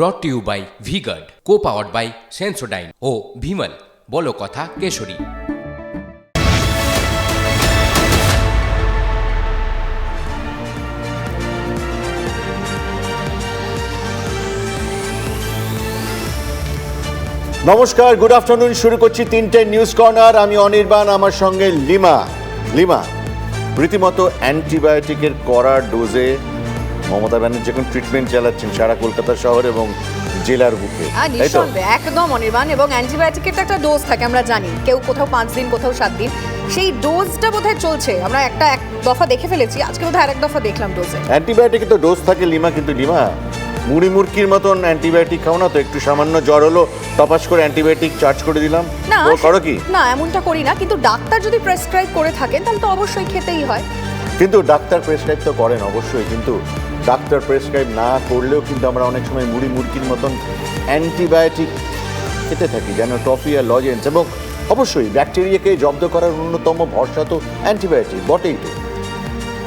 Brought to you by V Guard co powered by Sensodyne ও ভিমল বলো কথা কেশরী। নমস্কার good afternoon শুরু করছি তিনটে নিউজ কর্নার আমি অনির্বাণ, আমার সঙ্গে লিমা। লিমা, রীতিমতো অ্যান্টিবায়োটিকের কড়া ডোজে মমতা ব্যানার্জি এখন ট্রিটমেন্ট চালাচ্ছেন সারা কলকাতা শহর এবং জেলার বুকে। একদম অনির্বাণ এবং অ্যান্টিবায়োটিকের তো একটা ডোজ থাকে আমরা জানি। কেউ কোথাও পাঁচ দিন কোথাও সাত দিন। সেই ডোজটা বোধহয় চলছে। আমরা একটা এক দফা দেখে ফেলেছি আজকে বোধহয় আরেক দফা দেখলাম ডোজে অ্যান্টিবায়োটিকে তো ডোজ থাকে লিমা কিন্তু লিমা মুড়ি মুরকির মতন অ্যান্টিবায়োটিক খাও না তো একটু সামান্য জ্বর হলো তপাস করে অ্যান্টিবায়োটিক চার্জ করে দিলাম। না করো কি? না এমনটা করি না কিন্তু ডাক্তার যদি প্রেসক্রাইব করে থাকেন তাহলে তো অবশ্যই খেতেই হয়। কিন্তু ডাক্তার প্রেসক্রাইব তো করেন অবশ্যই কিন্তু ডাক্তার প্রেসক্রাইব না করলেও কিন্তু আমরা অনেক সময় মুড়ি মুরগির মতন অ্যান্টিবায়োটিক খেতে থাকি যেন টফি আর লজেন্স এবং অবশ্যই ব্যাকটেরিয়াকে জব্দ করার অন্যতম ভরসা তো অ্যান্টিবায়োটিক, বটেই তো।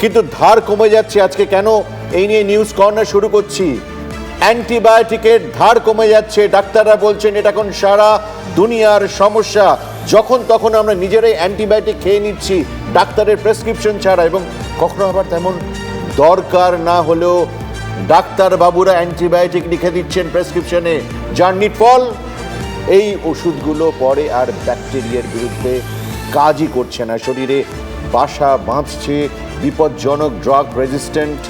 কিন্তু ধার কমে যাচ্ছে আজকে কেন? এই নিয়ে নিউজ কর্নার শুরু করছি। অ্যান্টিবায়োটিকের ধার কমে যাচ্ছে, ডাক্তাররা বলছেন এটা এখন সারা দুনিয়ার সমস্যা। যখন তখন আমরা নিজেরাই অ্যান্টিবায়োটিক খেয়ে নিচ্ছি, ডাক্তারের প্রেসক্রিপশন ছাড়া এবং কখনো আবার তেমন দরকার না হলেও ডাক্তার বাবুরা অ্যান্টিবায়োটিক লিখে দিচ্ছেন প্রেসক্রিপশনে। যার নিটফল এই ওষুধগুলো পরে আর ব্যাকটেরিয়ার বিরুদ্ধে কাজই করছে না। শরীরে বাসা বাঁধছে, বিপজ্জনক ড্রাগ রেজিস্ট্যান্ট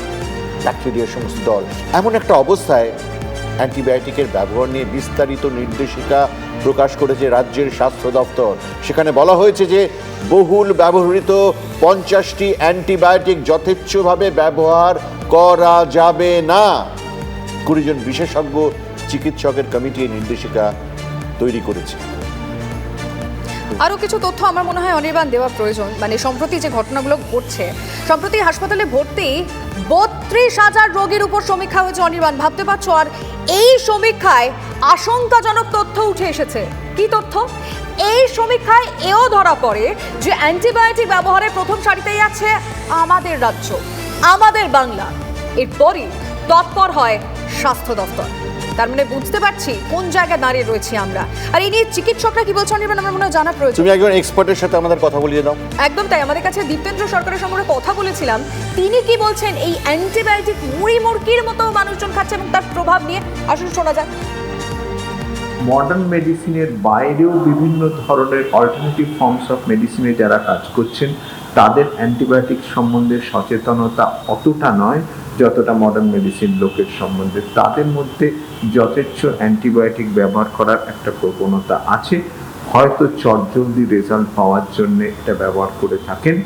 ব্যাকটেরিয়ার সমস্ত দল। এমন একটা অবস্থায় অ্যান্টিবায়োটিকের ব্যবহার নিয়ে বিস্তারিত নির্দেশিকা প্রকাশ করেছে রাজ্যের স্বাস্থ্য দপ্তর। সেখানে বলা হয়েছে যে, বহুল ব্যবহৃত পঞ্চাশটি অ্যান্টিবায়োটিক যথেচ্ছভাবে ব্যবহার করা যাবে না। কুড়িজন বিশেষজ্ঞ চিকিৎসকের কমিটি নির্দেশিকা তৈরি করেছে। আরও কিছু তথ্য আমার মনে হয় অনির্বাণ দেওয়া প্রয়োজন। মানে সম্প্রতি যে ঘটনাগুলো ঘটছে, সম্প্রতি হাসপাতালে ভর্তি বত্রিশ হাজার রোগীর উপর সমীক্ষা হয়েছে অনির্বাণ। ভাবতে পারছ? আর এই সমীক্ষায় আশঙ্কাজনক তথ্য উঠে এসেছে। কি তথ্য? এই সমীক্ষায় এও ধরা পড়ে যে অ্যান্টিবায়োটিক ব্যবহারের প্রথম সারিতেই আছে আমাদের রাজ্য, আমাদের বাংলা। এরপরই তৎপর হয় স্বাস্থ্য দপ্তর। তার মানে বুঝতে পারছি কোন জায়গায় দাঁড়িয়ে রয়েছি আমরা। আর এই নিয়ে চিকিৎসকরা কি বলছেন অনির্বাণ আমার মনে হয় জানা প্রয়োজন। তুমি একজন এক্সপার্টের সাথে আমাদের কথা বলিয়ে দাও। একদম তাই আমাদের কাছে দীপেন্দ্র সরকারের সঙ্গে কথা বলেছিলাম। তিনি কি বলছেন এই অ্যান্টিবায়োটিক মুড়ি মুরকির মতো মানুষজন খাচ্ছে এবং তার প্রভাব নিয়ে? আসুন শোনা যাক। মডার্ন মেডিসিনের বাইরেও বিভিন্ন ধরনের অল্টারনেটিভ ফর্মস অফ মেডিসিনে যারা কাজ করছেন তাদের অ্যান্টিবায়োটিক সম্বন্ধে সচেতনতা অতটা নয়। যতটা মডার্ন মেডিসিন লোকের সম্বন্ধে, তাদের মধ্যে যথেচ্ছ অ্যান্টিবায়োটিক ব্যবহার করার একটা প্রবণতা আছে। হয়তো চটজলদি রেজাল্ট পাওয়ার জন্য এটা ব্যবহার করে থাকেন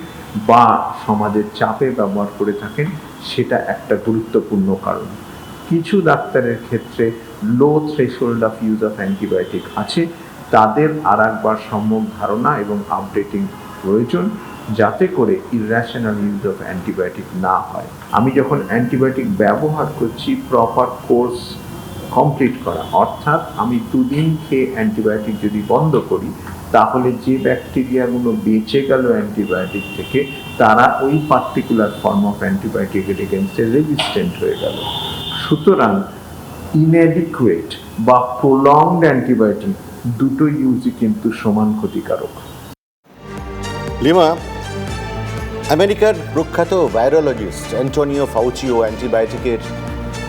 বা সমাজের চাপে ব্যবহার করে থাকেন, সেটা একটা গুরুত্বপূর্ণ কারণ। কিছু ডাক্তারের ক্ষেত্রে low threshold of use of antibiotic আছে। তাদের আর একবার সম্যক ধারণা এবং আপডেটিং প্রয়োজন। যাতে করে ইরাশনাল ইউজ অফ অ্যান্টিবায়োটিক না হয়। আমি যখন অ্যান্টিবায়োটিক ব্যবহার করছি প্রপার কোর্স কমপ্লিট করা, অর্থাৎ আমি দুদিন খেয়ে অ্যান্টিবায়োটিক যদি বন্ধ করি, তাহলে যে ব্যাকটেরিয়াগুলো বেঁচে গেল অ্যান্টিবায়োটিক থেকে, তারা ওই পার্টিকুলার ফর্ম অফ অ্যান্টিবায়োটিকের এগেনস্টে রেজিস্ট্যান্ট হয়ে গেল। সুতরাং ইনঅ্যাডিকুয়েট বা প্রলংড অ্যান্টিবায়োটিক দুটো ইউজই কিন্তু সমান ক্ষতিকারক। লিমা আমেরিকার প্রখ্যাত ভাইরোলজিস্ট অ্যান্টোনিও ফাউচিও অ্যান্টিবায়োটিকের।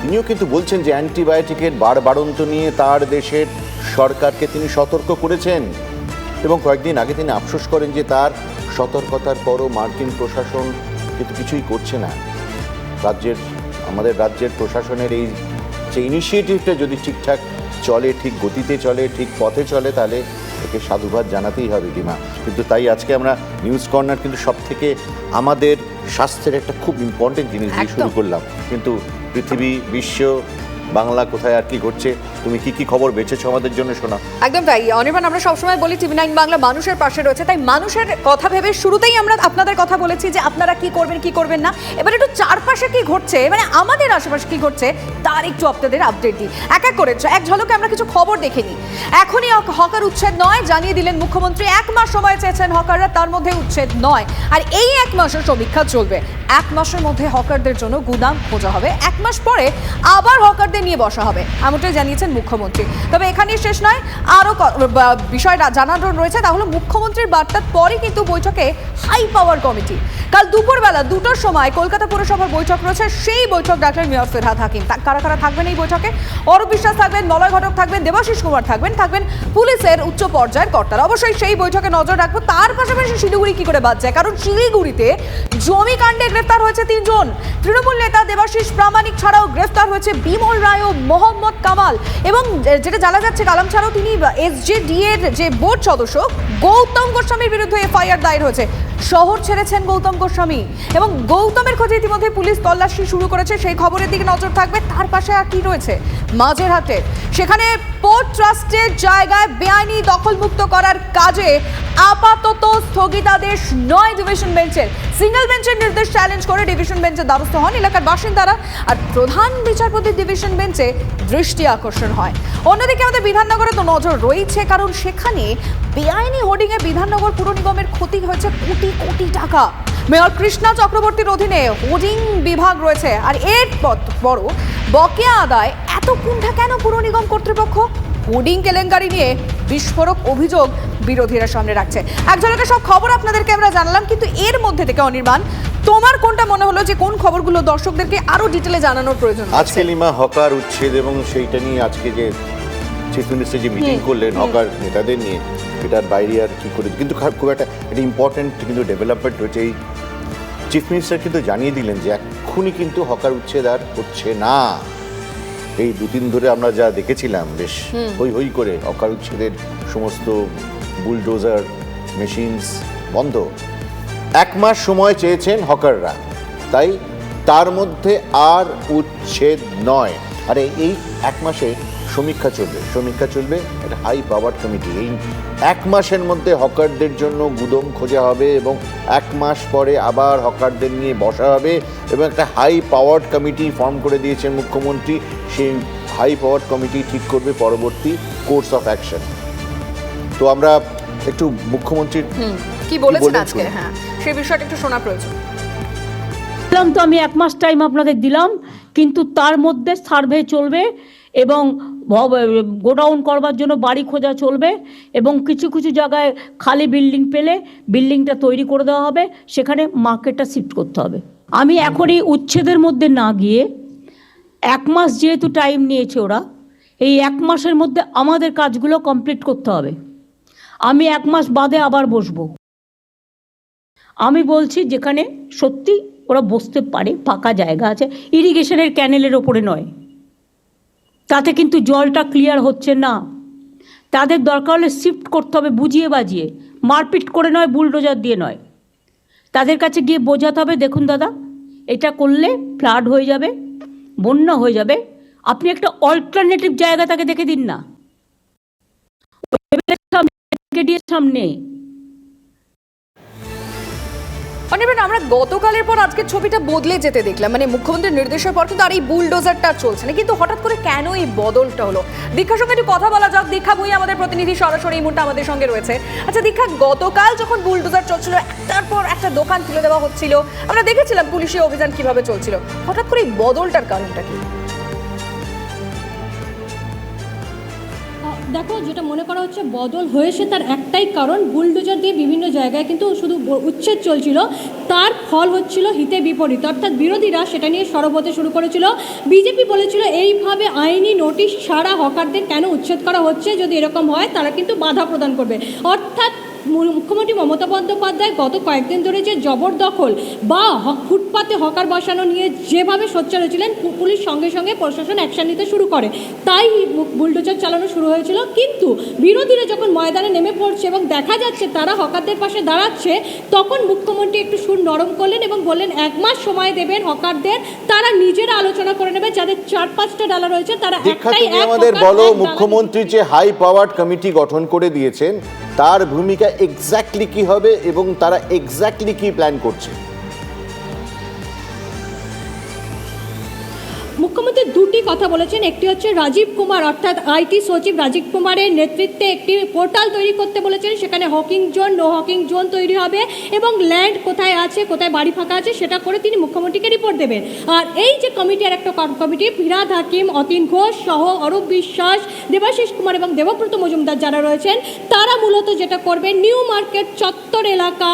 তিনিও কিন্তু বলছেন যে অ্যান্টিবায়োটিকের বাড়বাড়ন্ত নিয়ে তার দেশের সরকারকে তিনি সতর্ক করেছেন। এবং কয়েকদিন আগে তিনি আফসোস করেন যে তার সতর্কতার পরও মার্কিন প্রশাসন কিন্তু কিছুই করছে না। রাজ্যের, আমাদের রাজ্যের প্রশাসনের এই যে ইনিশিয়েটিভটা যদি ঠিকঠাক চলে, ঠিক গতিতে চলে, ঠিক পথে চলে, তাহলে একে সাধুবাদ জানাতেই হবে ডিমা। কিন্তু তাই আজকে আমরা নিউজ কর্নার কিন্তু সব থেকে আমাদের স্বাস্থ্যের একটা খুব ইম্পর্টেন্ট জিনিস দিয়ে শুরু করলাম। কিন্তু পৃথিবী বিশ্ব বাংলা কোথায় আর কি ঘটছে, তুমি কি কি খবর বেঁচেছো আমাদের জন্য শোনা। একদম তাই, অনির্বাণ, আমরা সবসময় বলি টিভি নাইন বাংলা মানুষের পাশে রয়েছে, তাই মানুষের কথা ভেবে শুরুতেই আমরা আপনাদের কথা বলেছি যে আপনারা কি করবেন কি করবেন না। এবার একটু চারপাশে কি ঘটছে মানে আমাদের আশেপাশে কি ঘটছে, তার একটু আপনাদের আপডেট দিই। এক এক করে, এক ঝলকে আমরা কিছু খবর দেখে নিই। এখনই হক- হকার উচ্ছেদ নয়, জানিয়ে দিলেন মুখ্যমন্ত্রী, এক মাস সময় চেয়েছেন হকাররা, তার মধ্যে উচ্ছেদ নয়। আর এই এক মাসের সমীক্ষা চলবে। এক মাসের মধ্যে হকারদের জন্য গুদাম খোঁজা হবে। এক মাস পরে আবার হকারদের হকারদের নিয়ে বসা হবে, এমনটাই জানিয়েছেন মুখ্যমন্ত্রী। তবে এখানেই শেষ নয়, আরও বিষয় রা- জানানোর রয়েছে তা হলো মুখ্যমন্ত্রীর বার্তার পরই কিন্তু বৈঠকে হাই পাওয়ার কমিটি কাল দুপুরবেলা দুটোর সময় কলকাতা পুরসভার বৈঠক রয়েছে, সেই বৈঠক ডাকলেন মেয়র ফেরহাদ হাকিম। কারা কারা থাকবেন এই বৈঠকে? অরূপ বিশ্বাস থাকবেন মলয় ঘটক থাকবেন, দেবাশিস কুমার থাকবেন থাকবেন পুলিশের উচ্চ পর্যায়ের কর্তারা। অবশ্যই সেই বৈঠকে নজর রাখব, তার পাশাপাশি শিলিগুড়ি কি করে বাদ যায় কারণ শিলিগুড়িতে জমি কাণ্ডে গ্রেফতার হয়েছে তিনজন। তৃণমূল নেতা দেবাশিস প্রামাণিক ছাড়াও গ্রেফতার হয়েছে বিমল রায় ও মোহাম্মদ কামাল এবং যেটা জানা যাচ্ছে কালাম ছাড়াও তিনি এসজেডি এর যে বোর্ড সদস্য, গৌতম গোস্বামীর বিরুদ্ধে এফআইআর দায়ের হয়েছে। শহর ছেড়েছেন গৌতম গোস্বামী এবং গৌতমের খোঁজে ইতিমধ্যে পুলিশ তল্লাশি শুরু করেছে। সেই খবরের দিকে নজর থাকবে। তার পাশে আর কি রয়েছে? মাঝের হাতে সেখানে পোর্ট ট্রাস্টের জায়গায় বেআইনি দখলমুক্ত করার কাজে আপাতত স্থগিতাদেশ নয় ডিভিশন বেঞ্চের। সিঙ্গেল বেঞ্চের নির্দেশ চ্যালেঞ্জ করে ডিভিশন বেঞ্চের দ্বারস্থ হন এলাকার বাসিন্দারা আর প্রধান বিচারপতির ডিভিশন বেঞ্চে দৃষ্টি আকর্ষণ হয়। অন্যদিকে আমাদের বিধাননগরে তো নজর রয়েছে, কারণ সেখানে বেআইনি হোর্ডিংয়ে বিধাননগর পুর নিগমের ক্ষতি হয়েছে কোটি কোটি টাকা। মেয়র কৃষ্ণা চক্রবর্তীর অধীনে হোর্ডিং বিভাগ রয়েছে, আর এর বড় বকেয়া আদায় এত কুণ্ঠা কেন পুর নিগম কর্তৃপক্ষ? হোর্ডিং কেলেঙ্কারি নিয়ে বিস্ফোরক অভিযোগ বিরোধীরা সামনে রাখছে। এক ঝলকে সব খবর আপনাদেরকে আমরা জানালাম কিন্তু এর মধ্যে থেকে অনির্বাণ তোমার কোনটা মনে হলো যে কোন খবরগুলো দর্শকদেরকে আরও ডিটেলে জানানোর প্রয়োজন? আজকে লিমা হকার উচ্ছেদ এবং সেইটা নিয়ে আজকে যে চিফ মিনিস্টার যে মিটিং করলেন হকার নেতাদের নিয়ে এটার বাইরে আর কি করে কিন্তু খুব একটা একটা ইম্পর্টেন্ট কিন্তু ডেভেলপমেন্ট হয়েছে এই চিফ মিনিস্টার কিন্তু জানিয়ে দিলেন যে এক্ষুনি কিন্তু হকার উচ্ছেদ আর হচ্ছে না। এই দু তিন ধরে আমরা যা দেখেছিলাম বেশ হই হই করে অকাল উচ্ছেদের সমস্ত বুলডোজার মেশিনস বন্ধ। এক মাস সময় চেয়েছেন হকাররা তাই তার মধ্যে আর উচ্ছেদ নয়। আরে এই এক মাসে সমীক্ষা চলবে সমীক্ষা চলবে একটা হাই পাওয়ার কমিটি এই এক মাসের মধ্যে হকারদের জন্য গুদম খোঁজা হবে এবং এক মাস পরে আবার হকারদের নিয়ে বসা হবে এবং একটা হাই পাওয়ার্ড কমিটি ফর্ম করে দিয়েছেন মুখ্যমন্ত্রী। সেই হাই পাওয়ার কমিটি ঠিক করবে পরবর্তী কোর্স অফ অ্যাকশন তো আমরা একটু মুখ্যমন্ত্রীর কি বলেছেন আজকে? হ্যাঁ সেই বিষয়টা একটু শোনা প্রয়োজন। দিলাম তো আমি এক মাস টাইম আপনাদের দিলাম কিন্তু তার মধ্যে সার্ভে চলবে এবং গোডাউন করবার জন্য বাড়ি খোঁজা চলবে এবং কিছু কিছু জায়গায় খালি বিল্ডিং পেলে বিল্ডিংটা তৈরি করে দেওয়া হবে, সেখানে মার্কেটটা শিফট করতে হবে। আমি এখনই উচ্ছেদের মধ্যে না গিয়ে এক মাস যেহেতু টাইম নিয়েছে ওরা, এই এক মাসের মধ্যে আমাদের কাজগুলো কমপ্লিট করতে হবে। আমি এক মাস বাদে আবার বসবো। আমি বলছি যেখানে সত্যি ওরা বসতে পারে, ফাঁকা জায়গা আছে ইরিগেশনের ক্যানেলের ওপরে নয়। তাতে কিন্তু জলটা ক্লিয়ার হচ্ছে না। তাদের দরকার হলে শিফট করতে হবে, বুঝিয়ে বাজিয়ে। মারপিট করে নয় বুলডোজার দিয়ে নয়। তাদের কাছে গিয়ে বোঝাতে হবে, দেখুন দাদা, এটা করলে ফ্লাড হয়ে যাবে, বন্যা হয়ে যাবে। আপনি একটা অল্টারনেটিভ জায়গা তাকে দেখে দিন না। সামনে। অনির্বাণ আমরা গতকালের পর আজকে ছবিটা বদলে যেতে দেখলাম। মানে মুখ্যমন্ত্রীর নির্দেশের পর কিন্তু আর এই বুলডোজারটা চলছে না। কিন্তু হঠাৎ করে কেন এই বদলটা হলো? দীক্ষার সঙ্গে একটু কথা বলা যাক। দীক্ষা ভুঁই আমাদের প্রতিনিধি সরাসরি এই মুহূর্তে আমাদের সঙ্গে রয়েছে। আচ্ছা দীক্ষা, গতকাল যখন বুলডোজার চলছিল, একটার পর একটা দোকান তুলে দেওয়া হচ্ছিল, আমরা দেখেছিলাম পুলিশের অভিযান কীভাবে চলছিল। হঠাৎ করে এই বদলটার কারণটা কি? দেখো, যেটা মনে করা হচ্ছে বদল হয়েছে তার একটাই কারণ বুলডোজার দিয়ে বিভিন্ন জায়গায় কিন্তু শুধু উচ্ছেদ চলছিল, তার ফল হচ্ছিল হিতে বিপরীত। অর্থাৎ বিরোধীরা সেটা নিয়ে সরব হতে শুরু করেছিল। বিজেপি বলেছিল, এইভাবে আইনি নোটিশ ছাড়া হকারদের কেন উচ্ছেদ করা হচ্ছে? যদি এরকম হয়, তারা কিন্তু বাধা প্রদান করবে। অর্থাৎ মুখ্যমন্ত্রী মমতা বন্দ্যোপাধ্যায় গত কয়েকদিন ধরে যে জবরদখল বা ফুটপাতে হকার বসানো নিয়ে যেভাবে সোচ্চার হয়েছিলেন পুলিশ সঙ্গে সঙ্গে প্রশাসন অ্যাকশন নিতে শুরু করে। তাই বুলডোজার চালানো শুরু হয়েছিল। কিন্তু বিরোধীরা যখন ময়দানে নেমে পড়ছে এবং দেখা যাচ্ছে তারা হকারদের পাশে দাঁড়াচ্ছে তখন মুখ্যমন্ত্রী একটু সুর নরম করলেন এবং বললেন এক মাস সময় দেবেন হকারদের। তারা নিজেরা আলোচনা করে নেবে। যাদের চার পাঁচটা ডালা রয়েছে তারা একটাই আমাদের বলো মুখ্যমন্ত্রী যে হাই পাওয়ার্ড কমিটি গঠন করে দিয়েছেন তার ভূমিকা এক্স্যাক্টলি কী হবে এবং তারা এক্স্যাক্টলি কী প্ল্যান করছে? দুটি কথা বলেছেন। একটি হচ্ছে রাজীব কুমার, অর্থাৎ আইটি সচিব রাজীব কুমারের নেতৃত্বে একটি পোর্টাল তৈরি করতে বলেছেন। সেখানে hawking zone, no hawking zone তৈরি হবে এবং ল্যান্ড কোথায় আছে, কোথায় বাড়ি ফাঁকা আছে, সেটা করে তিনি মুখ্যমন্ত্রীকে রিপোর্ট দেবেন। আর এই যে কমিটি আর একটা কমিটি ফিরাদ হাকিম, অতীন ঘোষ সহ অরূপ বিশ্বাস, দেবাশিস কুমার এবং দেবব্রত মজুমদার যারা রয়েছেন, তারা মূলত যেটা করবে নিউ মার্কেট চত্বর এলাকা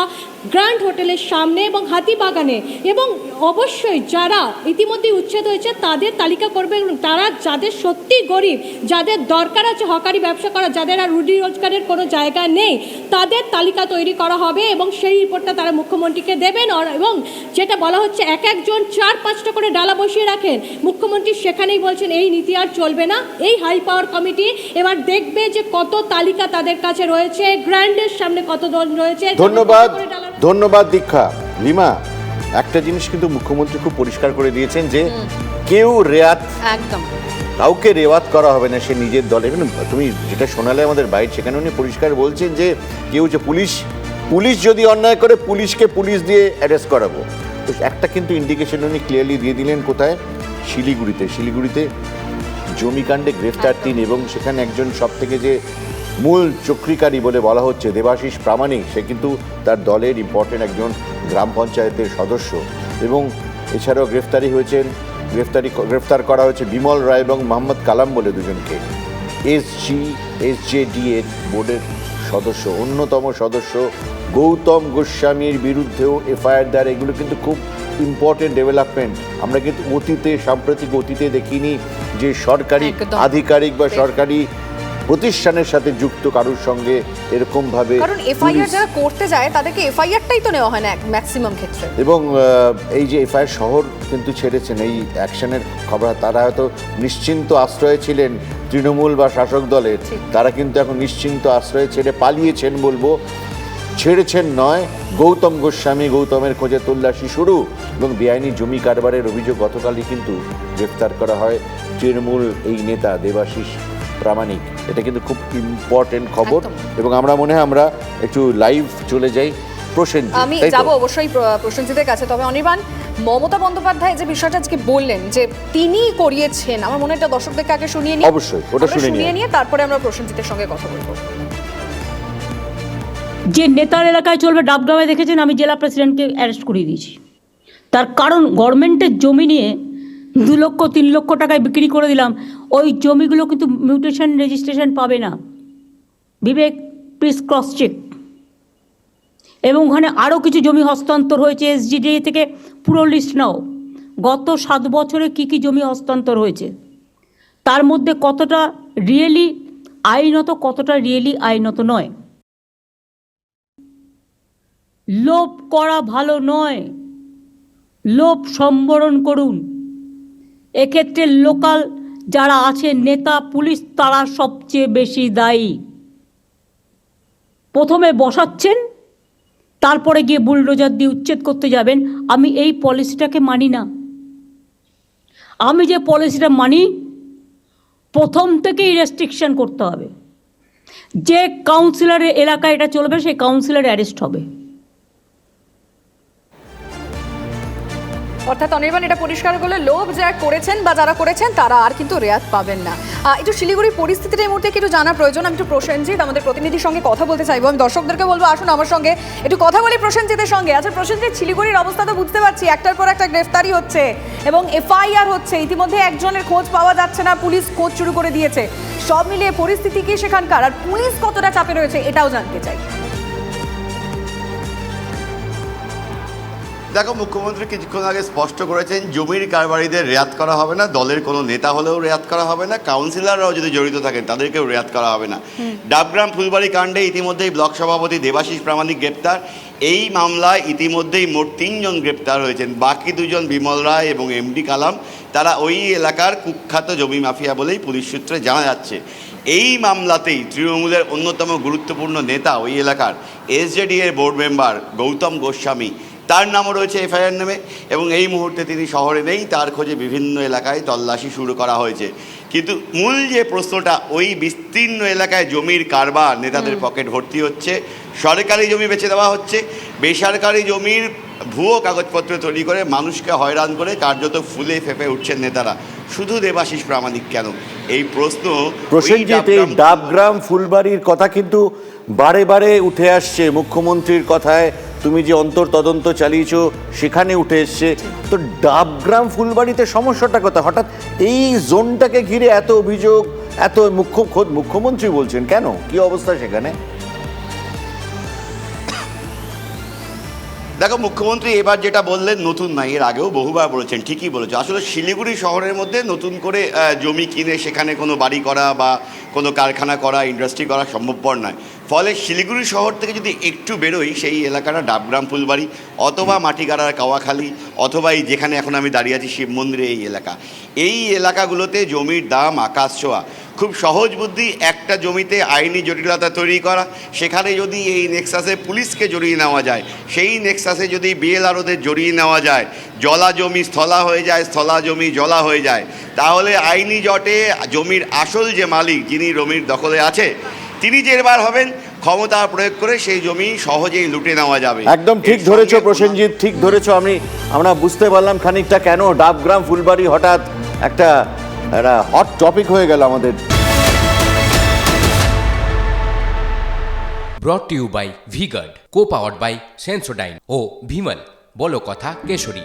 গ্র্যান্ড হোটেলের সামনে এবং হাতিবাগানে এবং অবশ্যই যারা ইতিমধ্যে উচ্ছেদ হয়েছে তাদের তালিকা করবে এবং তারা যাদের সত্যি গরিব যাদের দরকার আছে হকারি ব্যবসা করা যাদের আর রুটি রোজগারের কোনো জায়গা নেই তাদের তালিকা তৈরি করা হবে এবং সেই রিপোর্টটা তারা মুখ্যমন্ত্রীকে দেবেন। এবং যেটা বলা হচ্ছে এক একজন চার পাঁচটা করে ডালা বসিয়ে রাখেন। মুখ্যমন্ত্রী সেখানেই বলছেন এই নীতি আর চলবে না। এই হাই পাওয়ার কমিটি এবার দেখবে যে কত তালিকা তাদের কাছে রয়েছে গ্র্যান্ডের সামনে কত জন রয়েছে ধন্যবাদ ধন্যবাদ দীক্ষা। লিমা একটা জিনিস কিন্তু মুখ্যমন্ত্রী খুব পরিষ্কার করে দিয়েছেন যে কেউ রেয়াত একদম। কাউকে রেওয়াত করা হবে না সে নিজের দলে। তুমি যেটা শোনালে আমাদের বাইট সেখানে উনি পরিষ্কার বলছেন যে কেউ যে পুলিশ পুলিশ যদি অন্যায় করে পুলিশকে পুলিশ দিয়ে অ্যারেস্ট করাবো। তো একটা কিন্তু ইন্ডিকেশন উনি ক্লিয়ারলি দিয়ে দিলেন কোথায়? শিলিগুড়িতে। শিলিগুড়িতে জমিকাণ্ডে গ্রেফতার তিন এবং সেখানে একজন সব থেকে যে মূল চক্রিকারী বলে বলা হচ্ছে দেবাশিস প্রামাণিক। সে কিন্তু তার দলের ইম্পর্টেন্ট একজন গ্রাম পঞ্চায়েতের সদস্য। এবং এছাড়াও গ্রেফতারি হয়েছেন গ্রেফতারি গ্রেফতার করা হয়েছে বিমল রায় এবং মোহাম্মদ কালাম বলে দুজনকে। S G S J D এর বোর্ডের সদস্য অন্যতম সদস্য গৌতম গোস্বামীর বিরুদ্ধেও এফআইআর দায়ের। এগুলো কিন্তু খুব ইম্পর্টেন্ট ডেভেলপমেন্ট আমরা কিন্তু অতীতে সাম্প্রতিক অতীতে দেখিনি যে সরকারি আধিকারিক বা সরকারি প্রতিষ্ঠানের সাথে যুক্ত কারোর সঙ্গে এরকম ভাবে কারণ এফআইআর যারা করতে যায় তাদেরকে এফআইআরটাই তো নেওয়া হয় না ম্যাক্সিমাম ক্ষেত্রে। এবং এই যে এফআইআর শহর কিন্তু ছেড়েছেন এই অ্যাকশনের খবর তারা হয়তো নিশ্চিন্ত আশ্রয়ে ছিলেন তৃণমূল বা শাসক দলের। তারা কিন্তু এখন নিশ্চিন্ত আশ্রয়ে ছেড়ে পালিয়েছেন বলব। ছেড়েছেন নয় গৌতম গোস্বামী গৌতমের খোঁজে তল্লাশি শুরু এবং বেআইনি জমি কারবারের অভিযোগ গতকালই কিন্তু গ্রেফতার করা হয় তৃণমূল এই নেতা দেবাশিস প্রামাণিক। এটা কিন্তু খুব ইম্পর্টেন্ট খবর এবং আমরা মনে হয় আমরা একটু লাইভ চলে যাই প্রসেন আমি যাব অবশ্যই প্র- প্রসেনজিতের কাছে। তবে অনির্বাণ মমতা বন্দ্যোপাধ্যায় যে বিষয়টা আজকে বললেন যে তিনি করিয়েছেন আমার মনে হয় এটা দর্শকদেরকে আগে শুনিয়ে নিই অবশ্যই, ওটা শুনে শুনিয়ে নিই। নিয়ে। তারপরে আমরা প্রসেনজিতের সঙ্গে কথা বলব। যে নেতার এলাকায় চলবে ডাবগ্রামে দেখেছেন আমি জেলা প্রেসিডেন্টকে অ্যারেস্ট করিয়ে দিয়েছি। তার কারণ গভর্নমেন্টের জমি নিয়ে দু লক্ষ, তিন লক্ষ টাকায় বিক্রি করে দিলাম। ওই জমিগুলো কিন্তু মিউটেশন রেজিস্ট্রেশন পাবে না। বিবেক প্লিজ ক্রস চেক এবং ওখানে আরও কিছু জমি হস্তান্তর হয়েছে এসজিডি থেকে পুরো লিস্ট নাও। গত সাত বছরে কি কি জমি হস্তান্তর হয়েছে? তার মধ্যে কতটা রিয়েলি আইনত, কতটা রিয়েলি আইনত নয়। লোভ করা ভালো নয়। লোভ সম্বরণ করুন। এক্ষেত্রে লোকাল যারা আছে, নেতা, পুলিশ, তারা সবচেয়ে বেশি দায়ী। প্রথমে বসাচ্ছেন, তারপরে গিয়ে বুলডোজার দিয়ে উচ্ছেদ করতে যাবেন। আমি এই পলিসিটাকে মানি না। আমি যে পলিসিটা মানি, প্রথম থেকেই রেস্ট্রিকশন করতে হবে। যে কাউন্সিলরের এলাকায় এটা চলবে, সেই কাউন্সিলর অ্যারেস্ট হবে। অর্থাৎ অনির্বাণ, এটা পরিষ্কার করলে লোভ যারা করেছেন বা যারা করেছেন, তারা আর কিন্তু রেয়াত পাবেন না। একটু শিলিগুড়ির পরিস্থিতিটা এই মুহূর্তে একটু জানা প্রয়োজন? আমি একটু প্রসেনজিৎ, আমাদের প্রতিনিধির সঙ্গে কথা বলতে চাইব। আমি দর্শকদেরকে বলব, আসুন আমার সঙ্গে। একটু কথা বলি প্রসেনজিতের সঙ্গে। আচ্ছা প্রসেনজিৎ, শিলিগুড়ির অবস্থা তো বুঝতে পারছি। একটার পর একটা গ্রেফতারি হচ্ছে এবং এফআইআর হচ্ছে। ইতিমধ্যে একজনের খোঁজ পাওয়া যাচ্ছে না, পুলিশ খোঁজ শুরু করে দিয়েছে। সব মিলিয়ে পরিস্থিতি কি সেখানকার? আর পুলিশ কতটা চাপে রয়েছে, এটাও জানতে চাই। দেখো মুখ্যমন্ত্রী কিছুক্ষণ আগে স্পষ্ট করেছেন জমির কারবারিদের রেয়াত করা হবে না দলের কোনো নেতা হলেও রেয়াত করা হবে না কাউন্সিলররাও যদি জড়িত থাকেন তাদেরকেও রেয়াত করা হবে না। ডাবগ্রাম ফুলবাড়ি কাণ্ডে ইতিমধ্যেই ব্লক সভাপতি দেবাশিস প্রামাণিক গ্রেপ্তার। এই মামলায় ইতিমধ্যেই মোট তিনজন গ্রেপ্তার হয়েছেন। বাকি দুজন বিমল রায় এবং এমডি কালাম তারা ওই এলাকার কুখ্যাত জমি মাফিয়া বলেই পুলিশ সূত্রে জানা যাচ্ছে। এই মামলাতেই তৃণমূলের অন্যতম গুরুত্বপূর্ণ নেতা ওই এলাকার এসজেডি এর বোর্ড মেম্বার গৌতম গোস্বামী তার নামও রয়েছে এফআইআর নামে এবং এই মুহূর্তে তিনি শহরে নেই তার খোঁজে বিভিন্ন এলাকায় তল্লাশি শুরু করা হয়েছে। কিন্তু মূল যে প্রশ্নটা ওই বিস্তীর্ণ এলাকায় জমির কারবার নেতাদের পকেট ভর্তি হচ্ছে সরকারি জমি বেছে দেওয়া হচ্ছে বেসরকারি জমির ভুয়ো কাগজপত্র তৈরি করে মানুষকে হয়রান করে কার্যত ফুলে ফেপে উঠছেন নেতারা। শুধু দেবাশিস প্রামাণিক কেন? এই প্রশ্ন প্রসেনজিৎ এই ডাবগ্রাম ফুলবাড়ির কথা কিন্তু বারে বারে উঠে আসছে মুখ্যমন্ত্রীর কথায়। তুমি যে অন্তর তদন্ত চালিয়েছো, সেখানে উঠে এসছে। তো ডাবগ্রাম ফুলবাড়িতে সমস্যাটা কথা হঠাৎ এই জোনটাকে ঘিরে এত অভিযোগ, এত মুখ্য খোদ মুখ্যমন্ত্রী বলছেন কেন? কি অবস্থা সেখানে? দেখো, মুখ্যমন্ত্রী এবার যেটা বললেন, নতুন নাই এর আগেও বহুবার বলেছেন, ঠিকই বলেছে। আসলে শিলিগুড়ি শহরের মধ্যে নতুন করে জমি কিনে সেখানে কোনো বাড়ি করা বা কোনো কারখানা করা ইন্ডাস্ট্রি করা সম্ভবপর নয়। ফলে শিলিগুড়ি শহর থেকে যদি একটু বেরোই, সেই এলাকাটা ডাবগ্রাম ফুলবাড়ি অথবা মাটিগাড়ার কাওয়াখালী অথবা এই যেখানে এখন আমি দাঁড়িয়ে আছি, শিব মন্দিরে এই এলাকা। এই এলাকাগুলোতে জমির দাম আকাশ ছোঁয়া। খুব সহজ বুদ্ধি একটা জমিতে আইনি জটিলতা তৈরি করা। সেখানে যদি এই নেক্সাসে পুলিশকে জড়িয়ে নেওয়া যায় সেই নেক্সাসে যদি বিএলআরওদের জড়িয়ে নেওয়া যায় জলা জমি স্থলা হয়ে যায় স্থলা জমি জলা হয়ে যায় তাহলে আইনি জটে জমির আসল যে মালিক যিনি জমির দখলে আছে তিনি যে এবার হবেন ক্ষমতা প্রয়োগ করে সেই জমি সহজেই লুটে নেওয়া যাবে। একদম ঠিক ধরেছো প্রসেনজিৎ ঠিক ধরেছো আমি আমরা বুঝতে পারলাম খানিকটা কেন ডাবগ্রাম ফুলবাড়ি হঠাৎ একটা একটা হট টপিক হয়ে গেল আমাদের। Brought you by V Guard co powered by Sensodyne ও ভিমল বলো কথা কেশরী।